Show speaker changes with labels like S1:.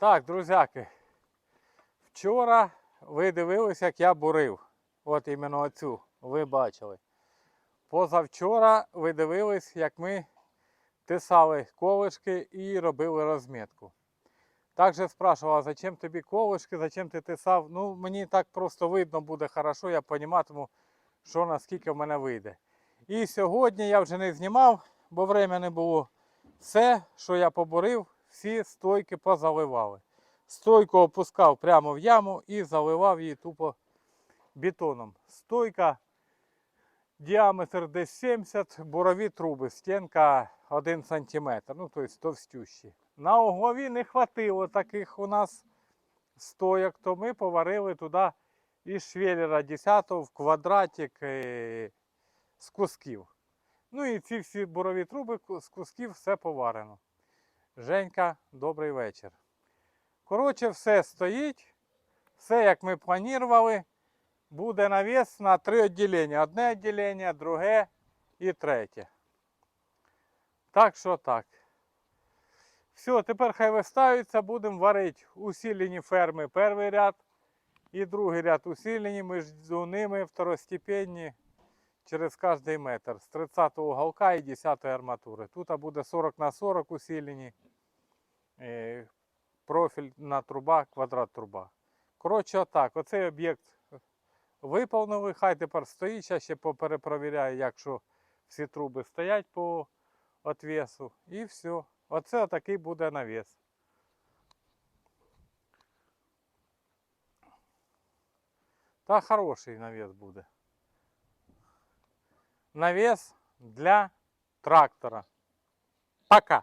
S1: Так, друзяки. Вчора ви дивились, як я бурив. От іменно оцю ви бачили. Позавчора ви дивились, як ми тисали колишки і робили розмітку. Також спрашивала, зачем тобі колишки, зачем ти тисав. Ну, мені так просто видно буде хорошо, я розумітиму, що наскільки в мене вийде. І сьогодні я вже не знімав, бо время не було. Все, що я побурив, всі стойки позаливали. Стойку опускав прямо в яму і заливав її тупо бетоном. Стойка діаметр десь 70, бурові труби, стінка 1 см, ну тобто товстющі. На углові не хватило таких у нас стояк, то ми поварили туди із швеллера 10 в квадратик е, з кусків. Ну і ці всі бурові труби з кусків все поварено. Женька, добрий вечір. Коротше, все стоїть, все як ми планували. Буде навіс на три відділення. Одне відділення, друге і третє. Так що так. Все, тепер хай виставиться, будемо варити усилені ферми перший ряд і другий ряд усилені, між ними второстепенні через кожний метр з 30-го галка і 10-ї арматури. Тут буде 40 на 40 усилені, е, профільна труба, квадрат труба. Коротше, отак, оцей об'єкт виповнили, хай тепер стоїть, зараз ще поперепровіряю, якщо всі труби стоять по отвесу. І все. Оце такий буде навіс. Та хороший навіс буде. Навіс для трактора. Пока.